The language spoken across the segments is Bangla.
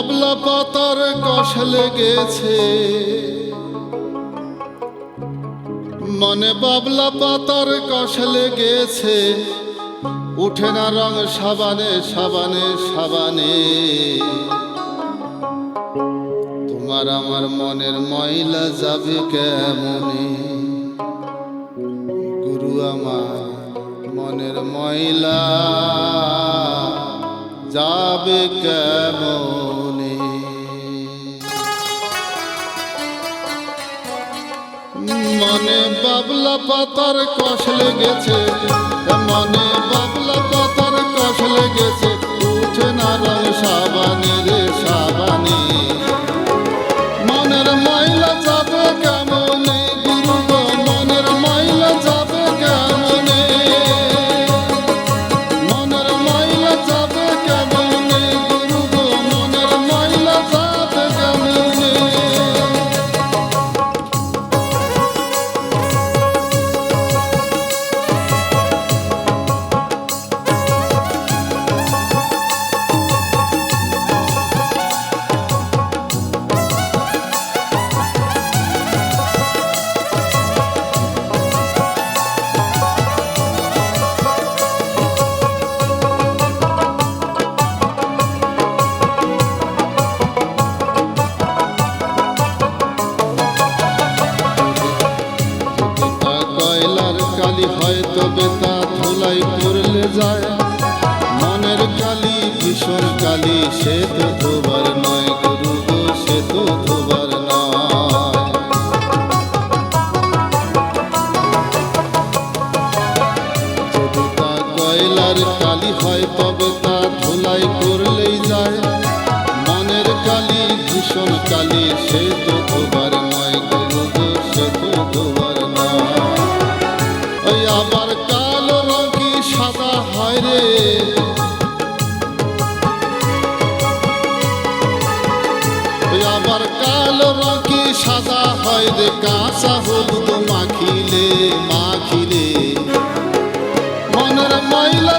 বাবলা পাতার কষ লেগেছে। মনে বাবলা পাতার কষ লেগেছে। উঠে না রং সাবানে সাবানে সাবানে। তোমার আমার মনের ময়লা যাবে কেমনে? গুরু আমার, মনের ময়লা যাবে কেমনে? মনে বাবলা পাতার কষ লেগেছে মনে বাবলা পাতার কষ লেগেছে উঠে না রং সাবানে সে তো নয়, গুরু গো, সে ধুলাই করলেই যায়। মনের কালি, ভীষণ কালি, সে নয়, গুরু গো, সে তো ধোবার নয়। আবার কালো রঙি সাদা হয় রে? হয় রে কাঁচা হলুদ মাখিলে মাখিলে। মনের মাইলা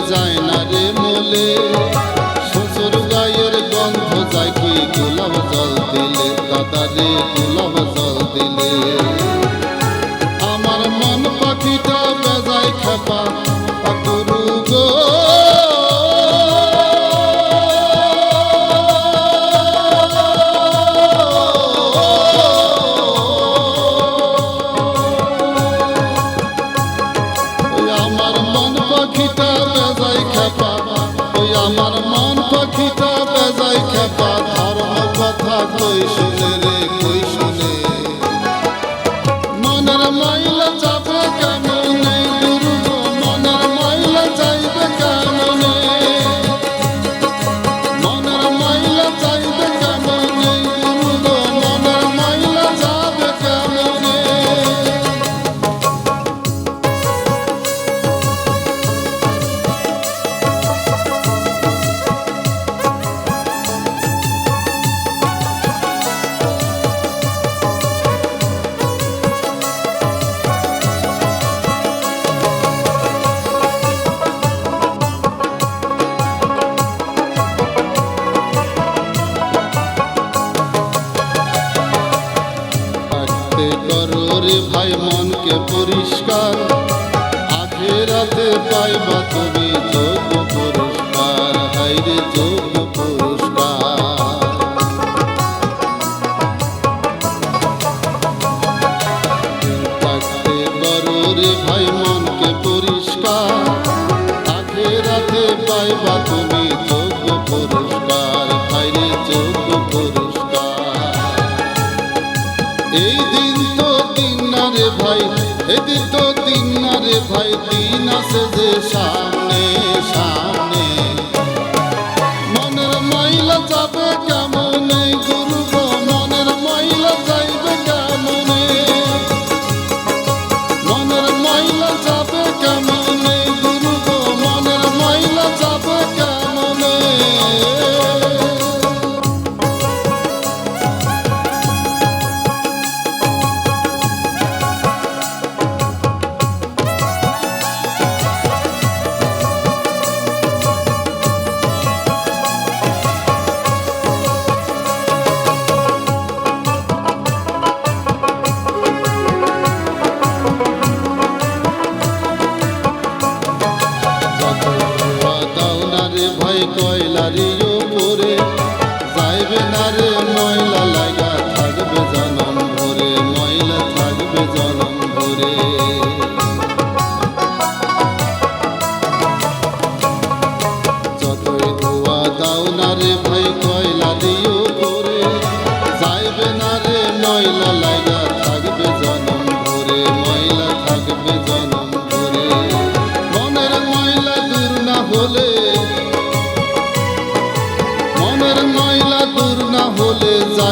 যায় ধর্ম কথা কই শুনে রে কই শুনে রে ভাই, মনকে পরিষ্কার। আখেরাতে পাইবা তুমি যোগ্য পুরস্কার হাইরে যোগ্য পুরস্কার। করো ভাই, মনকে পরিষ্কার। আখেরাতে পাইবা তুমি ভাই, এদিন দিন তো দিন না রে ভাই, দিন আছে যে সামনে সামনে। মনের মাইলা যাবে কেমন গুরু কয়লারি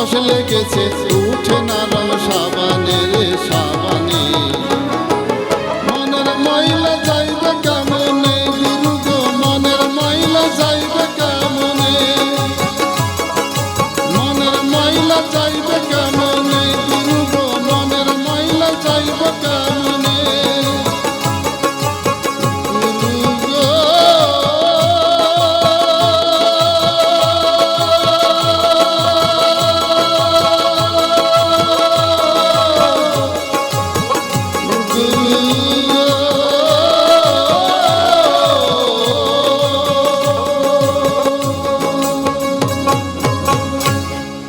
কষ লেগেছে উঠে না রং সাবানে রে সাবানে।